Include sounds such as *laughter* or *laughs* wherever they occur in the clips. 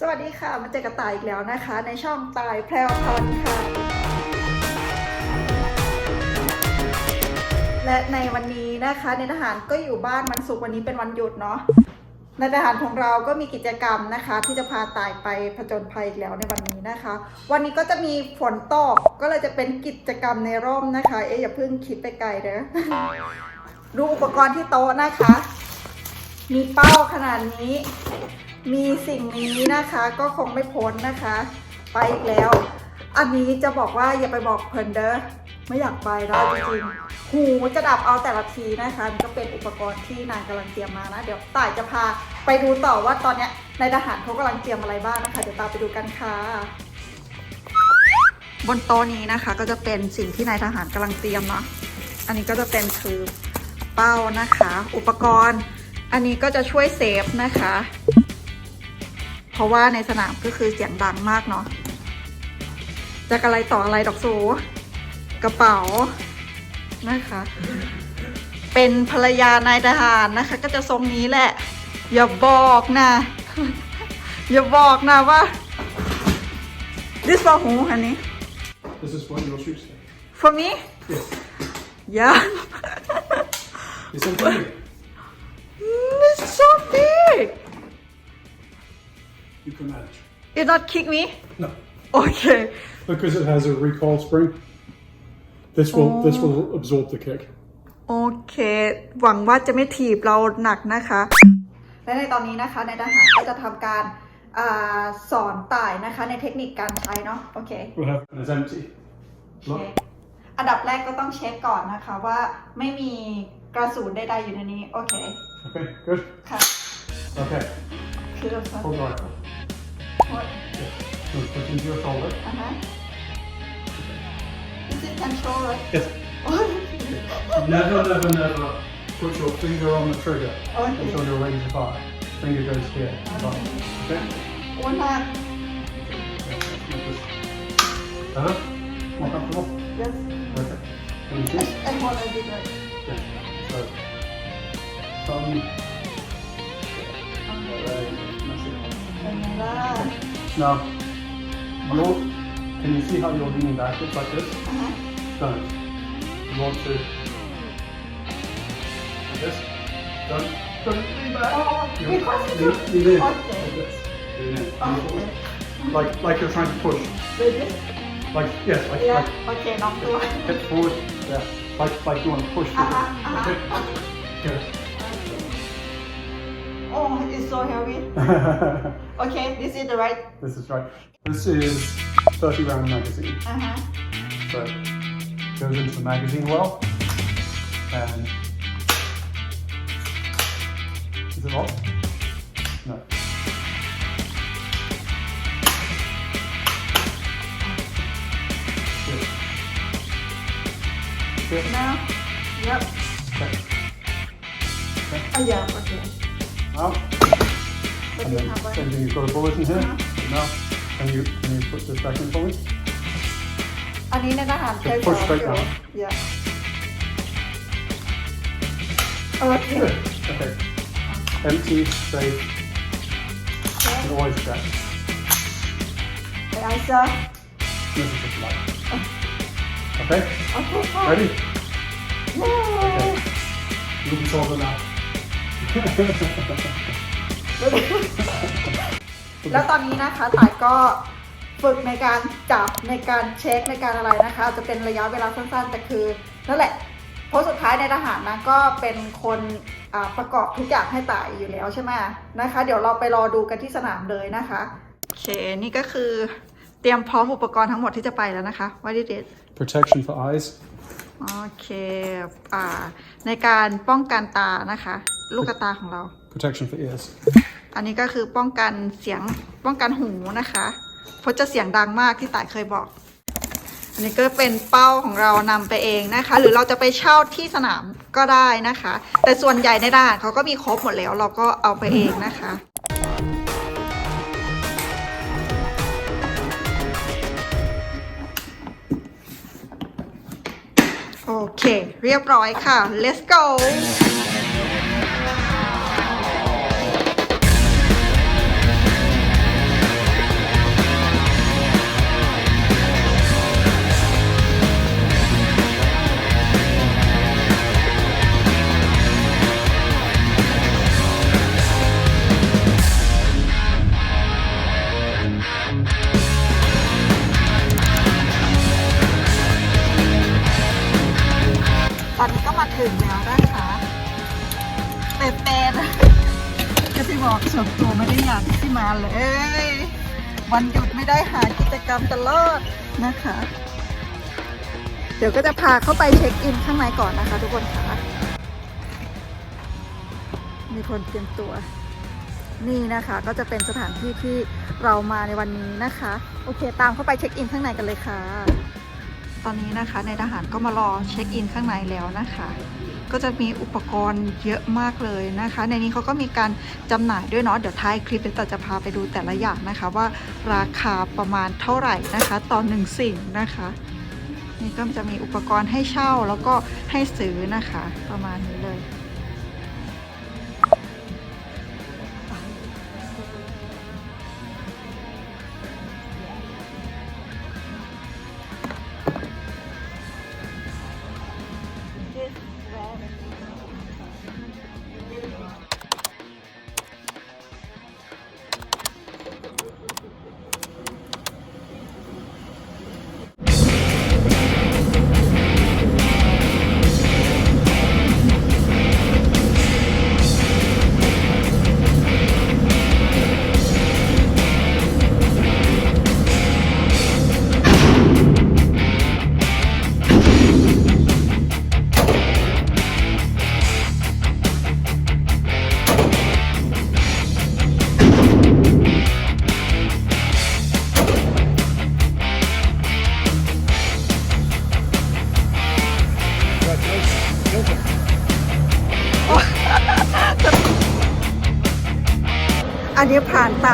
สวัสดีค่ะ มาเจอกับตายอีกแล้วนะคะ ในช่องตายแพรวพรค่ะ และในวันนี้นะคะในทหารก็อยู่บ้านวันศุกร์วันนี้เป็นวันหยุดเนาะในทหารของเราก็มีกิจกรรมนะคะ ที่จะพาตายไปผจญภัยอีกแล้วในวันนี้นะคะ วันนี้ก็จะมีฝนตกก็เลยจะเป็นกิจกรรมในร่มนะคะ เอ๊ะอย่าเพิ่งคิดไปไกลเด้อดูอุปกรณ์ที่โต๊ะนะคะ มีเป้าขนาดนี้ มีสิ่งนี้นะคะก็คงไม่พ้นนะคะ ไปอีกแล้ว อันนี้จะบอกว่าอย่าไปบอกเพลินเด้อไม่อยากไปแล้วจริงๆหูจะดับเอาแต่ละทีนะคะมันก็เป็นอุปกรณ์ที่นางกำลังเตรียมมานะ เดี๋ยวต่ายจะพาไปดูต่อว่าตอนเนี้ยในทหารเขากำลังเตรียมอะไรบ้างนะคะ เดี๋ยวตามไปดูกันค่ะบนโต๊ะนี้นะคะ ก็จะเป็นสิ่งที่นายทหารกำลังเตรียมเนาะอันนี้ก็จะเป็นคือเป้านะคะ อุปกรณ์ อันนี้ก็จะช่วยเซฟนะคะ ราะว่าในสนามก็คือเสียงดังมากเนาะจะอะไรต่ออะไรดอกสูกระเป๋านะคะ เป็นภรรยานายทหารนะคะ ก็จะทรงนี้แหละ อย่าบอกนะ อย่าบอกนะว่า this for who honey This is one of your shoes. for me Yes. yeah It's so big. this is so big You can manage. it not kick me No, okay because it has a recoil spring. This will this will absorb the kick. โอเค หวังว่าจะไม่ถีบเราหนักนะคะ และในตอนนี้นะคะในทหารก็จะทำการอาสอนต่ายนะคะในเทคนิคการใช้เนาะโอเค We'll have and it's empty. เช็คอันดับแรกก็ต้องเช็คก่อนนะคะว่าไม่มีกระสุนใดๆอยู่ในนี้ โอเค Okay, good. ค่ะ Okay, คือเรา hold the rifle. What? Shoot, put into your shoulder. Uh-huh. Is it control right? Yes. never, never, never put your finger on the trigger okay. you're ready to fire. Finger goes here. Okay. okay. One hand. huh. More comfortable? Yes. Perfect. And you kiss? I, I want to do that. Yes. So, thumb. Okay. Right. Now, look. Can you see how you're leaning backwards like this? Uh-huh. Done. You want to. Like this. Done. Done. Lean back. Oh, oh you lean, lean, lean in. Okay. Like. Lean Like, like you're trying to push. Like yes. Like, yeah. Like, okay, not forward. Hip forward. Yeah. Like, like you want to push forward. Uh-huh, uh-huh. Okay so heavy. *laughs* okay, this is the right. This is right. This is 30 round magazine. Uh-huh. So goes into the magazine well. And is it off? No. Now? Yep. Okay. Okay. Oh yeah, okay. Well, and do you then have same right thing. You've got a bullet in here. Uh-huh. Now, can you can you put this back in for me? อันนี้ในทหารเคยส Push อน straight อยู่ down. Yeah โอเค Good. Okay. Empty, safe, and always check. ไอซ่า This is just light. Okay. โอเคค่ะ Ready? เย้ Okay. You can solve it now. แล้วตอนนี้นะคะต่ายก็ฝึกในการจับในการเช็คในการอะไรนะคะ จะเป็นระยะเวลาสั้นๆแต่คือนั่นแหละเพราะสุดท้ายในทหารนะก็เป็นคนอ่าประกอบทุกอย่างให้ต่ายอยู่แล้วใช่ไหมนะคะ เดี๋ยวเราไปรอดูกันที่สนามเลยนะคะโอเคนี่ก็คือเตรียมพร้อมอุปกรณ์ทั้งหมดที่จะไปแล้วนะคะว่าดิเด Protection for eyes. โอเคอ่าในการป้องกันตานะคะ ลูกตาของเรา Protection for ears. อันนี้ก็คือป้องกันเสียงป้องกันหูนะคะเพราะจะเสียงดังมากที่ต่ายเคยบอก อันนี้ก็เป็นเป้าของเรานำไปเองนะคะ หรือเราจะไปเช่าที่สนามก็ได้นะคะ แต่ส่วนใหญ่ในด่านเขาก็มีครบหมดแล้ว เราก็เอาไปเองนะคะโอเค เรียบร้อยค่ะ let's go าเลย วันหยุดไม่ได้หากิจกรรมตลอดนะคะ เดี๋ยวก็จะพาเข้าไปเช็คอินข้างในก่อนนะคะ ทุกคนค่ะมีคนเตรียมตัว นี่นะคะก็จะเป็นสถานที่ที่เรามาในวันนี้นะคะ โอเค ตามเข้าไปเช็คอินข้างในกันเลยค่ะ ตอนนี้นะคะในทหารก็มารอเช็คอินข้างในแล้วนะคะ ก็จะมีอุปกรณ์เยอะมากเลยนะคะ ในนี้เขาก็มีการจำหน่ายด้วยเนาะเดี๋ยวท้ายคลิปเดี๋ยวต่อจะพาไปดูแต่ละอย่างนะคะ ว่าราคาประมาณเท่าไหร่นะคะต่อหนึ่งสิ่งนะคะ นี่ก็จะมีอุปกรณ์ให้เช่าแล้วก็ให้ซื้อนะคะ ประมาณนี้เลย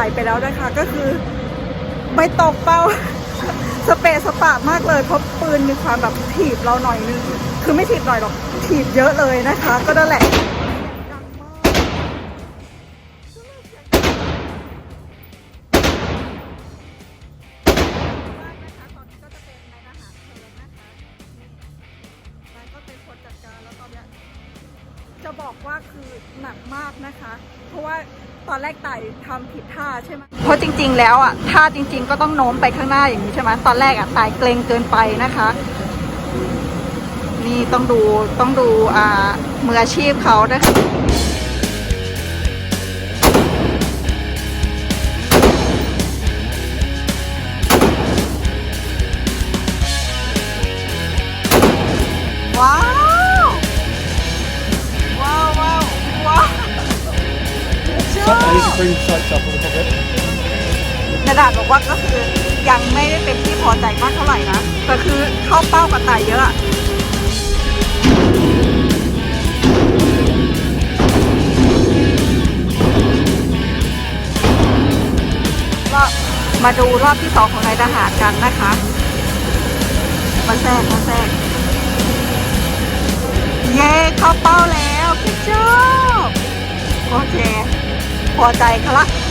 ายไปแล้วนะคะก็คือไม่ตกเป้า สเปซสปะมากเลยเพราะปืนมีความแบบถีบเราหน่อยนึง คือไม่ถีบหน่อยหรอกถีบเยอะเลยนะคะ ก็นั่นแหละ ทำผิดท่าใช่ไหมเพราะจริง ๆ แล้วอะท่าจริง ๆ ก็ต้องโน้มไปข้างหน้าอย่างนี้ใช่ไหมตอนแรกอะตายเกรงเกินไปนะคะ นี่ต้องดูต้องดูอ่ามืออาชีพเขานะคะ ช So อบ I need to bring the sights up a little bit. กระดาษบอกว่าก็คือยังไม่ได้เป็นที่พอใจมากเท่าไหร่นะแต่คือเข้าเป้ากับตายเยอะอะรอบมาดูรอบที่สองของนายทหารกันนะคะ มาแทรกมาแทรกเย้เข้าเป้าแล้วพี่เจ้า พอใจเขาละ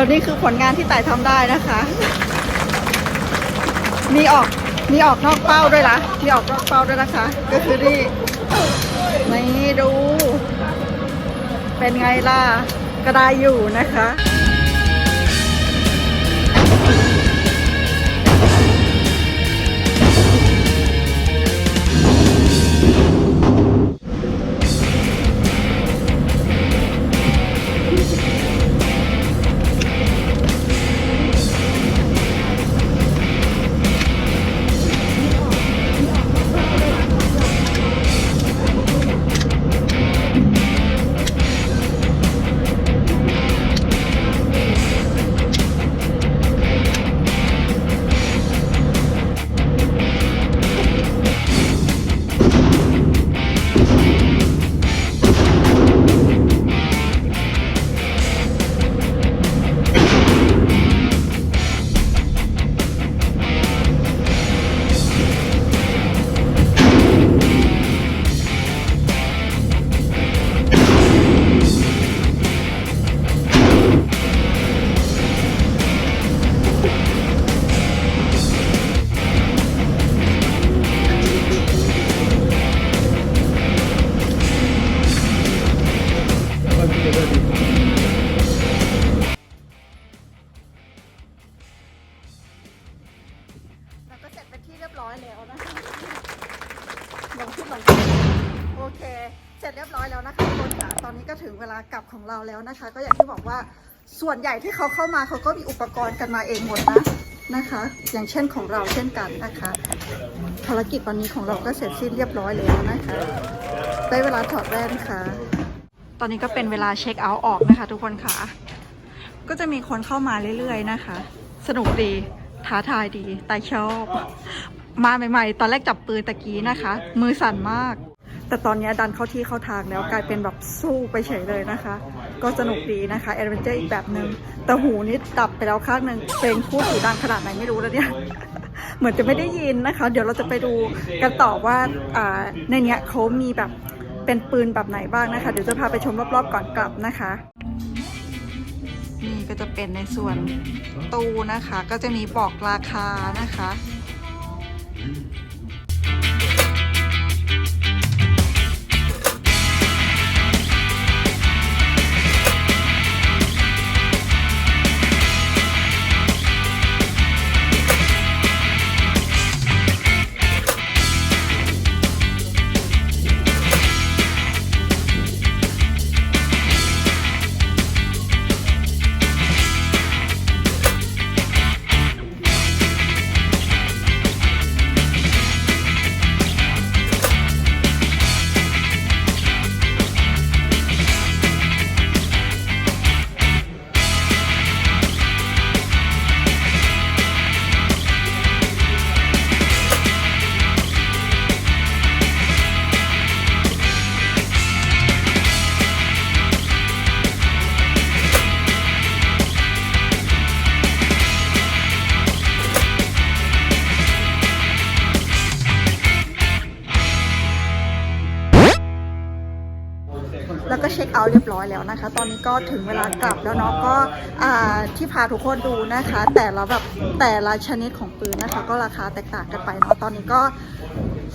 แล้วนี่คือผลงานที่ไต่ทำได้นะคะ มีออกมีออกนอกเป้าด้วยละมีออกนอกเป้าด้วยนะคะ ก็คือนี่นี่ดู เป็นไงล่ะ ก็ได้อยู่นะคะ อยแล้วนะคะลงขึ้นลงโอเค เสร็จเรียบร้อยแล้วนะคะทุกคนค่ะตอนนี้ก็ถึงเวลากลับของเราแล้วนะคะ ก็อย่างที่บอกว่าส่วนใหญ่ที่เขาเข้ามาเขาก็มีอุปกรณ์กันมาเองหมดนะนะคะ อย่างเช่นของเราเช่นกันนะคะ ภารกิจวันนี้ของเราก็เสร็จสิ้นเรียบร้อยแล้วนะคะได้เวลาถอดแว่นค่ะ ตอนนี้ก็เป็นเวลาเช็คเอาท์ออกนะคะ ทุกคนค่ะ ก็จะมีคนเข้ามาเรื่อยๆนะคะ สนุกดีท้าทายดีแต่ชอบ มาใหม่ ๆ ตอนแรกจับปืนตะกี้นะคะ มือสั่นมาก แต่ตอนนี้ดันเข้าที่เข้าทางแล้วกลายเป็นแบบสู้ไปเฉยเลยนะคะ ก็สนุกดีนะคะแอดเวนเจอร์อีกแบบหนึ่งแต่หูนี่ดับไปแล้วข้างหนึ่งเพลงพูดหูดังขนาดไหนไม่รู้แล้วเนี่ยเหมือนจะไม่ได้ยินนะคะ เดี๋ยวเราจะไปดูกันต่อว่าอ่าในเนี้ยเขามีแบบเป็นปืนแบบไหนบ้างนะคะ เดี๋ยวจะพาไปชมรอบๆก่อนกลับนะคะนี่ก็จะเป็นในส่วนตู้นะคะ ก็จะมีบอกราคานะคะ ก็ถึงเวลากลับแล้วเนาะก็ที่พาทุกคนดูนะคะ แต่ละแบบแต่ละชนิดของปืนนะคะ ก็ราคาแตกต่างกันไปเนาะตอนนี้ก็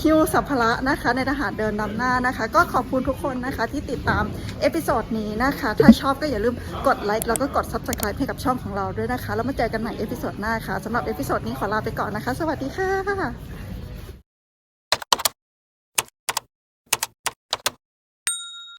คิวสัมภาระนะคะในทหารเดินนำหน้านะคะ ก็ขอบคุณทุกคนนะคะที่ติดตามเอพิโซดนี้นะคะ ถ้าชอบก็อย่าลืมกดไลค์แล้วก็กด subscribe ให้กับช่องของเราด้วยนะคะ แล้วมาเจอกันใหม่เอพิโซดหน้าค่ะสำหรับเอพิโซดนี้ขอลาไปก่อนนะคะ สวัสดีค่ะ